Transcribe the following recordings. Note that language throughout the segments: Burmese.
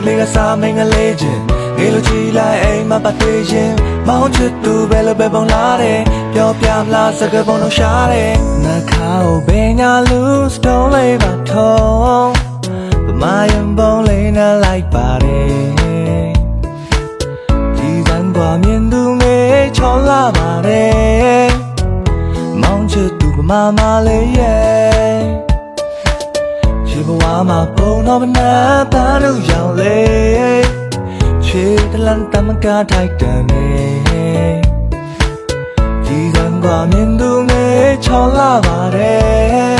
ကလေးကစားမင်းကလေးချင်းငေလိုကြည့်လိုက်အိမ်မှာပတ်သေးချင်းမောင်းချစ်သူပဲလို့ပဲပုံလာတယ်ပြောပြမလားစကားပုံလုံးရှာတယ်နှာခေါင်းဘယ်ညာ lose don't leave at home ပမာရင်ပုံလေးနဲ့လိုက်ပါတယ်ဒီစံကွာမြင်သူမေချောလာပါတယ်မောင်းချစ်သူပမာမလေးရဲ့ ချစ်ဘဝမှာပုံတော့မနာပါလို့ရောင်လေချစ်တလန်တမကထိုက်တန်နေဒီကံကမြင်သူငယ်ချော်လာပါတယ်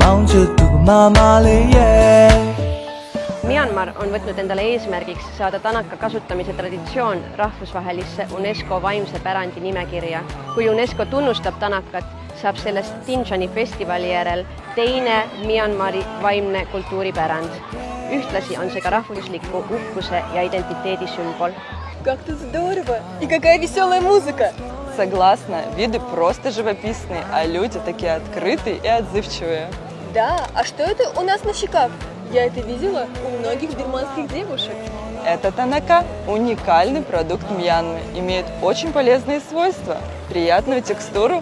မောင်ချစ်သူမမလေးရဲ့ Myanmar on võtnud endale eesmärgiks saada tanaka kasutamise traditsioon rahvusvahelisse UNESCO vaimse pärandi nimekirja. kui UNESCO tunnustab tanakat, saab sellest Tinjani festivali järel teine Myanmari vaimne kultuuripärand. ühtlasi on see ka rahvusliku uhkuse ja identiteedi sümbol. Как здорово! И какая веселая музыка! Согласна, виды просто живописные, а люди такие открытые и отзывчивые. Да, а что это у нас на щеках? Я это видела у многих бирманских девушек. Это танака – уникальный продукт Мьянмы, имеет очень полезные свойства, приятную текстуру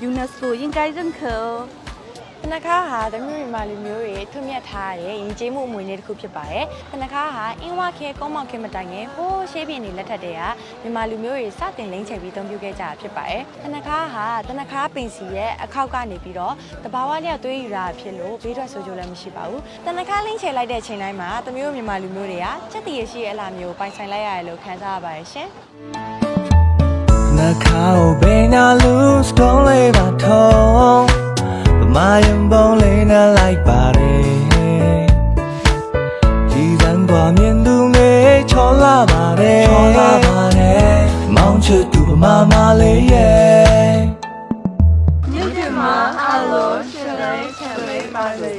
，UNESCO 应该认可哦。 တနခါဟာသမီးမြန်မာလူမျိုးတွေထွတ်မြတ်ထားတဲ့ယဉ်ကျေးမှုအမွေအနှစ်တစ်ခုဖြစ်ပါတယ်။တနခါဟာအင်းဝခဲကောင်းမောင်ခဲမတိုင်ငယ်ဟိုးရှေးပြင်းနေလက်ထက်တည်းကမြန်မာလူမျိုးတွေစတင်လိမ့်ချပြီးအသုံးပြုခဲ့ကြတာဖြစ်ပါတယ်။တနခါဟာတနခါပင်စီရဲ့အခောက်ကနေပြီးတော့တဘာဝလျောက်သွေးယူတာဖြစ်လို့ဘေးထွက်ဆိုးကျိုးလည်းမရှိပါဘူး။တနခါလိမ့်ချလိုက်တဲ့အချိန်တိုင်းမှာသမီးတို့မြန်မာလူမျိုးတွေကစက်တရရှိရဲ့အလားမျိုးပိုင်ဆိုင်လိုက်ရတယ်လို့ခံစားရပါတယ်ရှင်။ နှခါကိုဘ กว่าမြင်သူငယ်ချော်လာပါတယ်ချော်လာပါတယ်မောင်ချစ်သူဗမာမလေးရဲ့ မြင့်မြတ်မှာအလိုရှင်လေးချင်လေးပါလေ